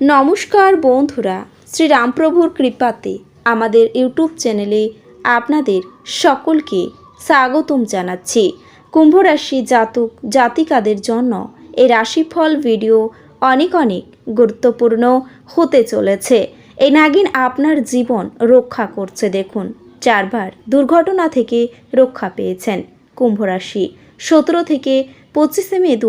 নমস্কার বন্ধুরা শ্রী রামপ্রভুর কৃপাতে আমাদের ইউটিউব চ্যানেলে আপনাদের সকলকে স্বাগতম জানাচ্ছি। কুম্ভ রাশি জাতক, জাতিকাদের জন্য এই রাশিফল ভিডিও অনেক অনেক গুরুত্বপূর্ণ হতে চলেছে। এই নাগিন আপনার জীবন রক্ষা করছে দেখুন, চারবার দুর্ঘটনা থেকে রক্ষা পেয়েছেন কুম্ভ রাশি সতেরো থেকে পঁচিশে মে দু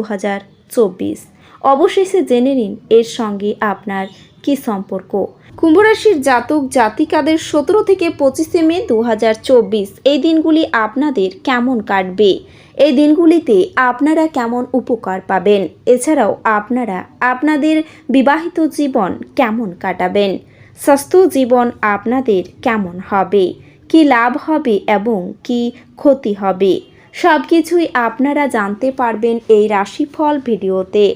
চব্বিশ। অবশেষে জেনে নিন, এর সঙ্গে আপনার কি সম্পর্ক। কুম্ভরাশির জাতক, জাতিকাদের সতেরো থেকে পঁচিশে মে দু হাজার চব্বিশ, এই দিনগুলি আপনাদের কেমন কাটবে? এই দিনগুলিতে আপনারা কেমন উপকার পাবেন? এছাড়াও আপনারা আপনাদের বিবাহিত জীবন কেমন কাটাবেন? স্বাস্থ্য জীবন আপনাদের কেমন হবে? কি লাভ হবে এবং কি ক্ষতি হবে? সব কিছুই আপনারা জানতে পারবেন এই রাশিফল ভিডিওতে।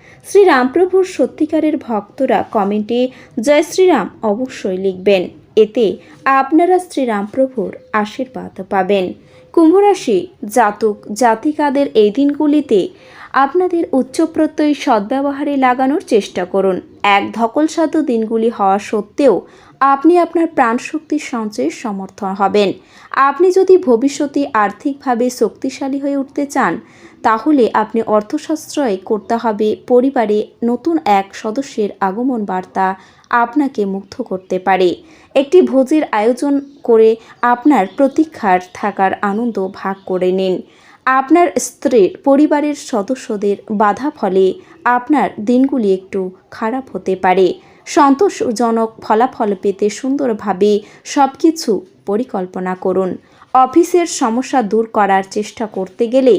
শ্রী রামপ্রভুর সত্যিকারের ভক্তরা কমেন্টে জয় শ্রীরাম অবশ্যই লিখবেন। এতে আপনারা শ্রী রামপ্রভুর আশীর্বাদ পাবেন। কুম্ভরাশি জাতক, জাতিকাদের এই দিনগুলিতে আপনাদের উচ্চ প্রত্যয় সদ্ব্যবহারে লাগানোর চেষ্টা করুন। এক ধকলসাধ্য দিনগুলি হওয়া সত্ত্বেও আপনি আপনার প্রাণশক্তির সঞ্চয়ের সমর্থন হবেন। আপনি যদি ভবিষ্যতে আর্থিকভাবে শক্তিশালী হয়ে উঠতে চান তাহলে আপনি অর্থশাস্ত্রয় করতে হবে পরিবারে নতুন এক সদস্যের আগমন বার্তা আপনাকে মুগ্ধ করতে পারে। একটি ভোজের আয়োজন করে আপনার প্রতীক্ষার থাকার আনন্দ ভাগ করে নিন। আপনার স্ত্রীর পরিবারের সদস্যদের বাধা ফলে আপনার দিনগুলি একটু খারাপ হতে পারে। সন্তোষজনক ফলাফল পেতে সুন্দরভাবে সব কিছু পরিকল্পনা করুন। অফিসের সমস্যা দূর করার চেষ্টা করতে গেলে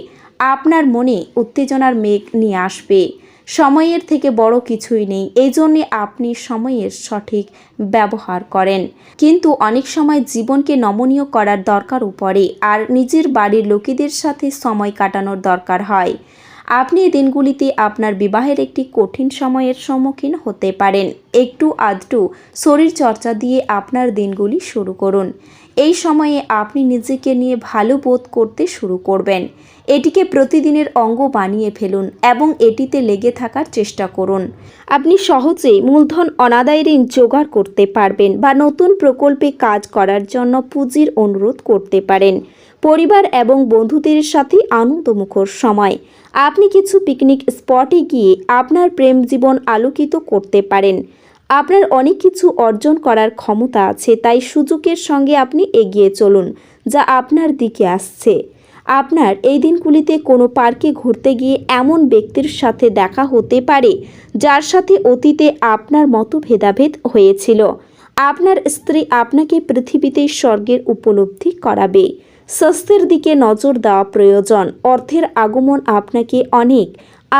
আপনার মনে উত্তেজনার মেঘ নিয়ে আসবে। সময়ের থেকে বড় কিছুই নেই এই জন্যে আপনি সময়ের সঠিক ব্যবহার করেন। কিন্তু অনেক সময় জীবনকে নমনীয় করার দরকারও পড়ে আর নিজের বাড়ির লোকেদের সাথে সময় কাটানোর দরকার হয়। আপনি এই দিনগুলিতে আপনার বিবাহের একটি কঠিন সময়ের সম্মুখীন হতে পারেন। একটু আধটু শরীর চর্চা দিয়ে আপনার দিনগুলি শুরু করুন। এই সময়ে আপনি নিজেকে নিয়ে ভালো বোধ করতে শুরু করবেন। এটিকে প্রতিদিনের অঙ্গ বানিয়ে ফেলুন এবং এটিতে লেগে থাকার চেষ্টা করুন। আপনি সহজেই মূলধন অনাদায় ঋণ জোগাড় করতে পারবেন বা নতুন প্রকল্পে কাজ করার জন্য পুঁজির অনুরোধ করতে পারেন। পরিবার এবং বন্ধুদের সাথে আনন্দমুখর সময়। আপনি কিছু পিকনিক স্পটে গিয়ে আপনার প্রেম জীবন আলোকিত করতে পারেন। আপনার অনেক কিছু অর্জন করার ক্ষমতা আছে, তাই সুযোগের সঙ্গে আপনি এগিয়ে চলুন, যা আপনার দিকে আসছে। আপনার এই দিনগুলিতে কোনো পার্কে ঘুরতে গিয়ে এমন ব্যক্তির সাথে দেখা হতে পারে, যার সাথে অতীতে আপনার মতো ভেদাভেদ হয়েছিল। আপনার স্ত্রী আপনাকে পৃথিবীতে স্বর্গের উপলব্ধি করাবে। স্বাস্থ্যের দিকে নজর দেওয়া প্রয়োজন, অর্থের আগমন আপনাকে অনেক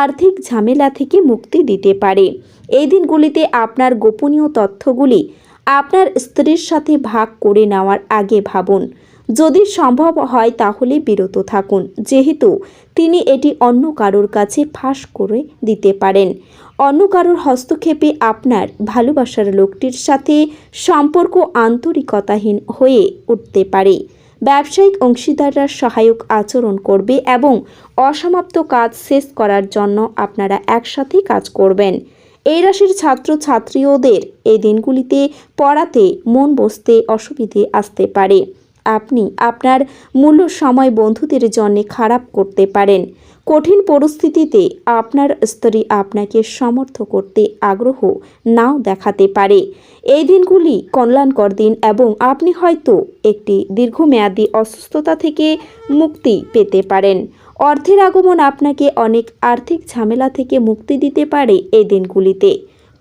আর্থিক ঝামেলা থেকে মুক্তি দিতে পারে। এই দিনগুলিতে আপনার গোপনীয় তথ্যগুলি আপনার স্ত্রীর সাথে ভাগ করে নেওয়ার আগে ভাবুন। যদি সম্ভব হয় তাহলে বিরত থাকুন, যেহেতু তিনি এটি অন্য কারোর কাছে ফাঁস করে দিতে পারেন। অন্য কারোর হস্তক্ষেপে আপনার ভালোবাসার লোকটির সাথে সম্পর্ক আন্তরিকতাহীন হয়ে উঠতে পারে। ব্যবসায়িক অংশীদাররা সহায়ক আচরণ করবে এবং অসমাপ্ত কাজ শেষ করার জন্য আপনারা একসাথে কাজ করবেন। এই রাশির ছাত্র ছাত্রীদের এই দিনগুলিতে পড়াতে মন বসতে অসুবিধে আসতে পারে। আপনি আপনার মূল্য সময় বন্ধুদের জন্য খারাপ করতে পারেন। কঠিন পরিস্থিতিতে আপনার স্ত্রী আপনাকে সমর্থ করতে আগ্রহ নাও দেখাতে পারে। এই দিনগুলি কল্যাণকর দিন এবং আপনি হয়তো একটি দীর্ঘমেয়াদী অসুস্থতা থেকে মুক্তি পেতে পারেন। অর্থের আগমন আপনাকে অনেক আর্থিক ঝামেলা থেকে মুক্তি দিতে পারে এই দিনগুলিতে।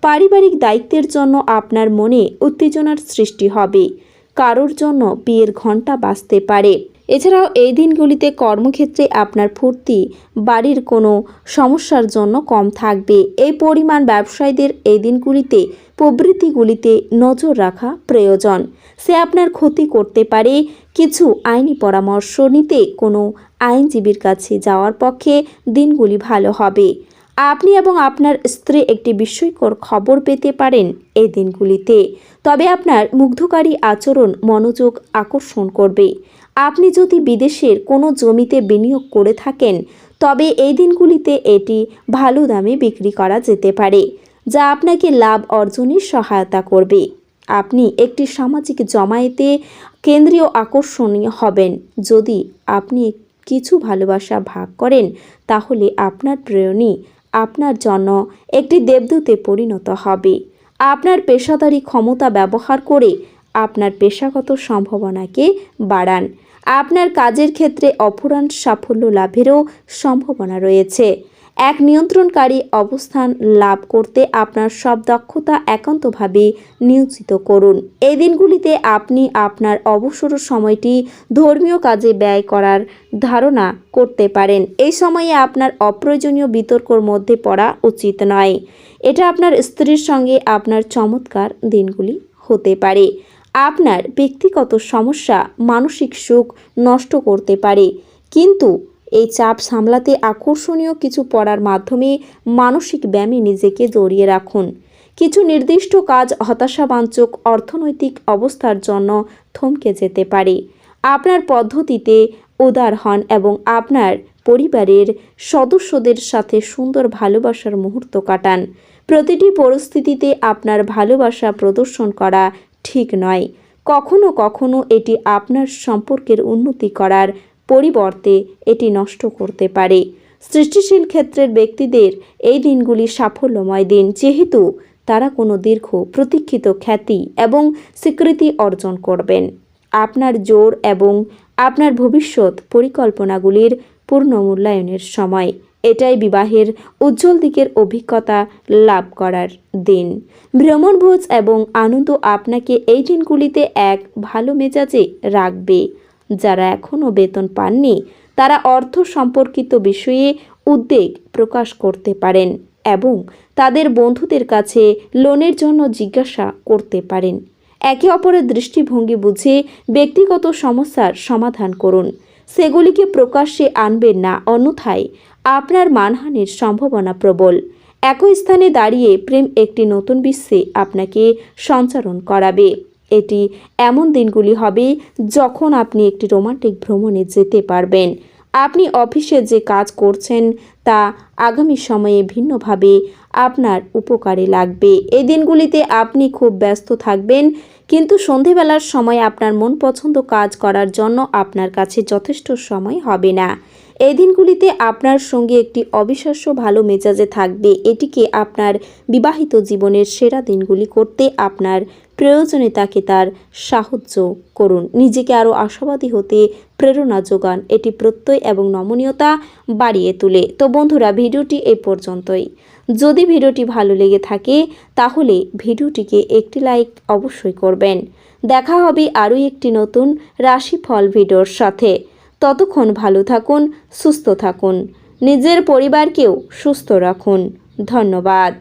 পারিবারিক দায়িত্বের জন্য আপনার মনে উত্তেজনার সৃষ্টি হবে। কারোর জন্য বিয়ের ঘণ্টা বাজতে পারে। এছাড়াও এই দিনগুলিতে কর্মক্ষেত্রে আপনার ফুর্তি, বাড়ির কোনো সমস্যার জন্য কম থাকবে। এই পরিমাণ ব্যবসায়ীদের এই দিনগুলিতে, প্রবৃত্তিগুলিতে নজর রাখা প্রয়োজন। সে আপনার ক্ষতি করতে পারে। কিছু আইনি পরামর্শ নিতে কোনো আইনজীবীর কাছে যাওয়ার পক্ষে দিনগুলি ভালো হবে। আপনি এবং আপনার স্ত্রী একটি বিস্ময়কর খবর পেতে পারেন এই দিনগুলিতে। তবে আপনার মুগ্ধকারী আচরণ মনোযোগ আকর্ষণ করবে। আপনি যদি বিদেশের কোনো জমিতে বিনিয়োগ করে থাকেন, তবে এই দিনগুলিতে এটি ভালো দামে বিক্রি করা যেতে পারে, যা আপনাকে লাভ অর্জনে সহায়তা করবে। আপনি একটি সামাজিক জমায়েতে কেন্দ্রীয় আকর্ষণীয় হবেন। যদি আপনি কিছু ভালোবাসা ভাগ করেন, তাহলে আপনার প্রেরণী আপনার জন্য একটি দেবদূতে পরিণত হবে। আপনার পেশাদারি ক্ষমতা ব্যবহার করে আপনার পেশাগত সম্ভাবনাকে বাড়ান। আপনার কাজের ক্ষেত্রে অফুরান সাফল্য লাভেরও সম্ভাবনা রয়েছে। এক নিয়ন্ত্রণকারী অবস্থান লাভ করতে আপনার সব দক্ষতা একান্তভাবে নিয়োজিত করুন। এই দিনগুলিতে আপনি আপনার অবসর সময়টি ধর্মীয় কাজে ব্যয় করার ধারণা করতে পারেন। এই সময়ে আপনার অপ্রয়োজনীয় বিতর্কর মধ্যে পড়া উচিত নয়। এটা আপনার স্ত্রীর সঙ্গে আপনার চমৎকার দিনগুলি হতে পারে। আপনার ব্যক্তিগত সমস্যা মানসিক সুখ নষ্ট করতে পারে। কিন্তু এই চাপ সামলাতে আকর্ষণীয় কিছু পড়ার মাধ্যমে মানসিক ব্যায়ামে নিজেকে জড়িয়ে রাখুন। কিছু নির্দিষ্ট কাজ হতাশাবাঞ্চক অর্থনৈতিক অবস্থার জন্য থমকে যেতে পারে। আপনার পদ্ধতিতে উদার হন এবং আপনার পরিবারের সদস্যদের সাথে সুন্দর ভালোবাসার মুহূর্ত কাটান। প্রতিটি পরিস্থিতিতে আপনার ভালোবাসা প্রদর্শন করা ঠিক নয়। কখনো কখনো এটি আপনার সম্পর্কের উন্নতি করার পরিবর্তে এটি নষ্ট করতে পারে। সৃষ্টিশীল ক্ষেত্রের ব্যক্তিদের এই দিনগুলি সাফল্যময় দিন, যেহেতু তারা কোনো দীর্ঘ প্রতীক্ষিত খ্যাতি এবং স্বীকৃতি অর্জন করবেন। আপনার জোর এবং আপনার ভবিষ্যৎ পরিকল্পনাগুলির পূর্ণ মূল্যায়নের সময় এটাই বিবাহের উজ্জ্বল দিকের অভিজ্ঞতা লাভ করার দিন। ভ্রমণভোজ এবং আনন্দ আপনাকে এই দিনগুলিতে এক ভালো মেজাজে রাখবে। যারা এখনও বেতন পাননি, তারা অর্থ সম্পর্কিত বিষয়ে উদ্বেগ প্রকাশ করতে পারেন এবং তাদের বন্ধুদের কাছে লোনের জন্য জিজ্ঞাসা করতে পারেন। একে অপরের দৃষ্টিভঙ্গি বুঝে ব্যক্তিগত সমস্যার সমাধান করুন। সেগুলিকে প্রকাশ্যে আনবেন না, অন্যথায় আপনার মানহানির সম্ভাবনা প্রবল। একই স্থানে দাঁড়িয়ে প্রেম একটি নতুন বিশ্বে আপনাকে সঞ্চারণ করাবে। এটি এমন দিনগুলি হবে যখন আপনি একটি রোমান্টিক ভ্রমণে যেতে পারবেন। আপনি অফিসে যে কাজ করছেন তা আগামী সময়ে ভিন্নভাবে আপনার উপকারে লাগবে। এই দিনগুলিতে আপনি খুব ব্যস্ত থাকবেন, কিন্তু সন্ধেবেলার সময় আপনার মন পছন্দ কাজ করার জন্য আপনার কাছে যথেষ্ট সময় হবে না। এই দিনগুলিতে আপনার সঙ্গে একটি অবিশ্বাস্য ভালো মেজাজে থাকবে। এটিকে আপনার বিবাহিত জীবনের সেরা দিনগুলি করতে আপনার প্রয়োজনে তাকে তার সাহায্য করুন। নিজেকে আরও আশাবাদী হতে প্রেরণা যোগান। এটি প্রত্যয় এবং নমনীয়তা বাড়িয়ে তোলে। তো বন্ধুরা, ভিডিওটি এই পর্যন্তই। যদি ভিডিওটি ভালো লেগে থাকে, তাহলে ভিডিওটিকে একটি লাইক অবশ্যই করবেন। দেখা হবে আরও একটি নতুন রাশিফল ভিডিওর সাথে। ততক্ষণ ভালো থাকুন, সুস্থ থাকুন। নিজের পরিবারকেও সুস্থ রাখুন। ধন্যবাদ।